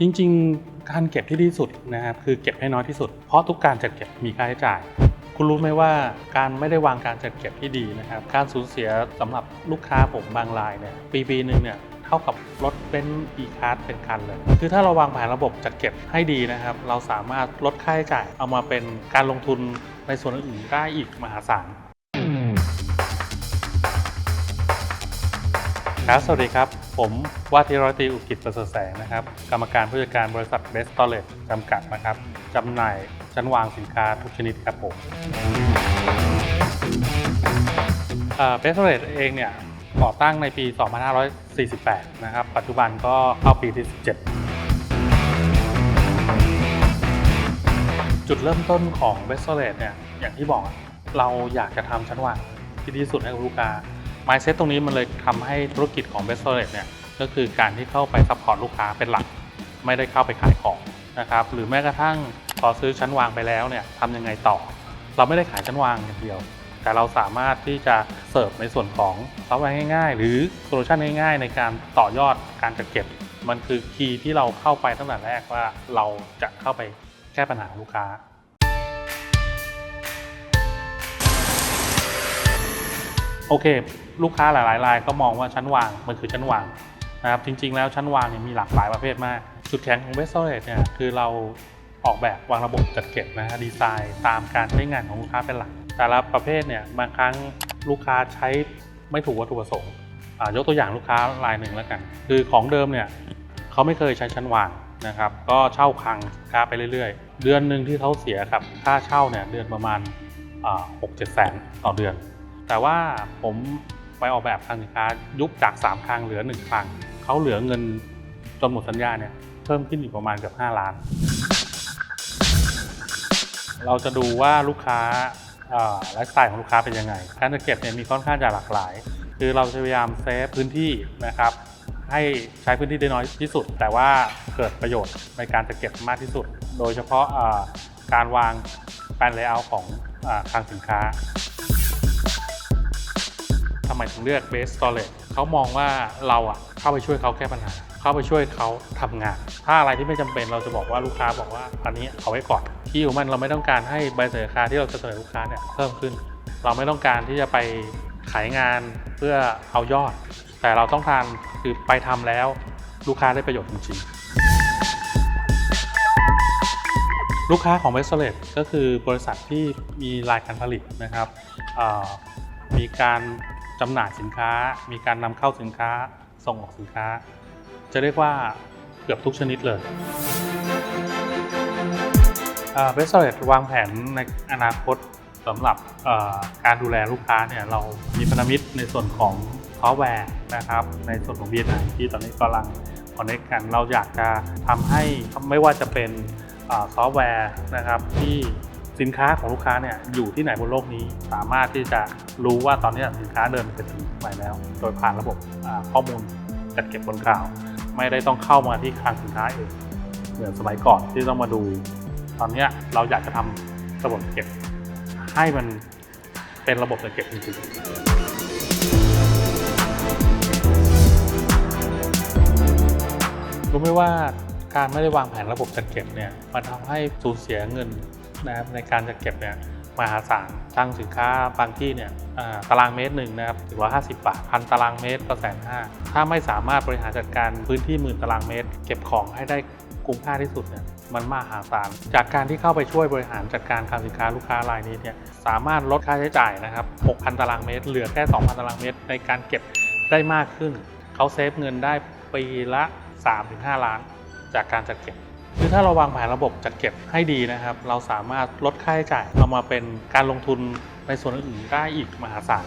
จริงๆ การเก็บที่ดีที่สุดนะครับคือเก็บให้น้อยที่สุด เพราะทุกการจัดเก็บมีค่าใช้จ่าย คุณรู้ไหมว่าการไม่ได้วางการจัดเก็บที่ดีนะครับ การสูญเสียสำหรับลูกค้าผมบางรายเนี่ยปีปีหนึ่งเนี่ยเท่ากับรถเป็นอีคาร์เป็นคันเลย คือถ้าเราวางแผนระบบจัดเก็บให้ดีนะครับ เราสามารถลดค่าใช้จ่ายเอามาเป็นการลงทุนในส่วนอื่นได้อีกมหาศาล ครับ สวัสดีครับ ผมว่าที่ร้อยตรีอุกิจประเสริฐแสงนะครับ กรรมการผู้จัดการบริษัทเบสตอเลตจำกัดนะครับจำหน่ายชั้นวางสินค้าทุกชนิดครับผมเบสตอเลตเองเนี่ยก่อตั้งในปี 2548 นะครับ ปัจจุบันก็เข้าปีที่ 17 จุดเริ่มต้นของเบสตอเลตเนี่ยอย่างที่บอกเราอยากจะทำชั้นวางที่ดีสุดให้กับลูกค้า mindset ตรงนี้มันเลยทำให้ธุรกิจของ Best Storage เนี่ยก็คือการที่เข้าไปซัพพอร์ตลูกค้าเป็นหลัก ไม่ได้เข้าไปขายของนะครับหรือแม้กระทั่งพอซื้อชั้นวางไปแล้วเนี่ยทำยังไงต่อ เราไม่ได้ขายชั้นวางอย่างเดียว แต่เราสามารถที่จะเสิร์ฟในส่วนของซอฟต์แวร์ง่ายๆ หรือโซลูชันง่ายๆ ในการต่อยอดการจัดเก็บ มันคือคีย์ที่เราเข้าไปตั้งแต่แรกว่าเราจะเข้าไปแก้ปัญหาลูกค้า โอเค ลูกค้าหลายๆรายก็มองว่าชั้นวางมันคือชั้นวางนะครับจริง ๆ แล้วชั้นวางเนี่ยมีหลากหลายประเภทมาก จุดแข็งของ Best Storage เนี่ยคือเราออกแบบวางระบบจัดเก็บนะฮะดีไซน์ตามการใช้งานของลูกค้าเป็นหลัก แต่ละประเภทเนี่ยบางครั้งลูกค้าใช้ไม่ถูกวัตถุประสงค์ยกตัวอย่างลูกค้ารายหนึ่งแล้วกัน คือของเดิมเนี่ยเขาไม่เคยใช้ชั้นวางนะครับ ก็เช่าคลังค้าไปเรื่อยๆ เดือนหนึ่งที่เขาเสียครับค่าเช่าเนี่ยเดือนประมาณหกเจ็ดแสนต่อเดือน แต่ว่าผมไปออกแบบคลังสินค้ายุบจาก 3คลังเหลือ 1คลังเขาเหลือเงินจนหมดสัญญาเนี่ยเพิ่มขึ้นอีกประมาณเกือบ5ล้าน เราจะดูว่าลูกค้าไลฟ์สไตล์ของลูกค้าเป็นยังไง การจัดเก็บเนี่ยมีค่อนข้างจะหลากหลาย คือเราจะพยายามเซฟพื้นที่นะครับให้ใช้พื้นที่ได้น้อยที่สุด แต่ว่าเกิดประโยชน์ในการจัดเก็บมากที่สุด โดยเฉพาะการวางแปลนเลเยอร์ของอาคลังสินค้า ไมถึงเลือก Base Storage เขามองว่าเราอะเข้าไปช่วยเขาแก้ปัญหา เข้าไปช่วยเขาทำงาน ถ้าอะไรที่ไม่จำเป็นเราจะบอกว่าลูกค้าบอกว่าอันนี้เอาไว้ก่อน ที่ของมันเราไม่ต้องการให้ใบเสนอราคาที่เราจะเสนอลูกค้าเนี่ยเพิ่มขึ้น เราไม่ต้องการที่จะไปขายงานเพื่อเอายอด แต่เราต้องการคือไปทำแล้วลูกค้าได้ประโยชน์จริงๆ ลูกค้าของ b e s t o r a g e ก็คือบริษัทที่มีรายการผลิตนะครับมีการ จำหน่ายสินค้า มีการนำเข้าสินค้า ส่งออกสินค้า จะเรียกว่าเกือบทุกชนิดเลยเบสเซอร์วางแผนในอนาคตสำหรับการดูแลลูกค้าเนี่ยเรามีพันธมิตรในส่วนของซอฟต์แวร์นะครับ ในส่วนของ BNI ที่ตอนนี้กำลังคอนเนคกัน เราอยากจะทำให้ไม่ว่าจะเป็นซอฟต์แวร์นะครับที่ สินค้าของลูกค้าเนี่ยอยู่ที่ไหนบนโลกนี้ สามารถที่จะรู้ว่าตอนนี้สินค้าเดินไปถึงไหนแล้ว โดยผ่านระบบข้อมูลจัดเก็บบนคลาว ไม่ได้ต้องเข้ามาที่คลังสินค้าเองเหมือนสมัยก่อนที่ต้องมาดู ตอนนี้เราอยากจะทำระบบเก็บ ให้มันเป็นระบบจัดเก็บจริงๆรู้ไหมว่าการไม่ได้วางแผนระบบจัดเก็บเนี่ยมันทำให้สูญเสียเงิน นะครับในการจัดเก็บเนี่ยมหาศาลทางสินค้าบางที่เนี่ยตารางเมตรหนึ่งนะครับถือว่า50 บาทพันตารางเมตรก็แสนห้าถ้าไม่สามารถบริหารจัดการพื้นที่หมื่นตารางเมตร เก็บของให้ได้คุ้มค่าที่สุดเนี่ยมันมหาศาลจากการที่เข้าไปช่วยบริหารจัดการคลังสินค้าลูกค้ารายนี้เนี่ยสามารถลดค่าใช้จ่ายนะครับ 6,000 ตารางเมตร เหลือแค่ 2,000 ตารางเมตร ในการเก็บได้มากขึ้น เขาเซฟเงินได้ปีละ 3-5 ล้าน จากการจัดเก็บ คือถ้าเราวางแผนระบบจัดเก็บให้ดีนะครับ เราสามารถลดค่าใช้จ่ายเอามาเป็นการลงทุนในส่วนอื่นได้อีกมหาศาล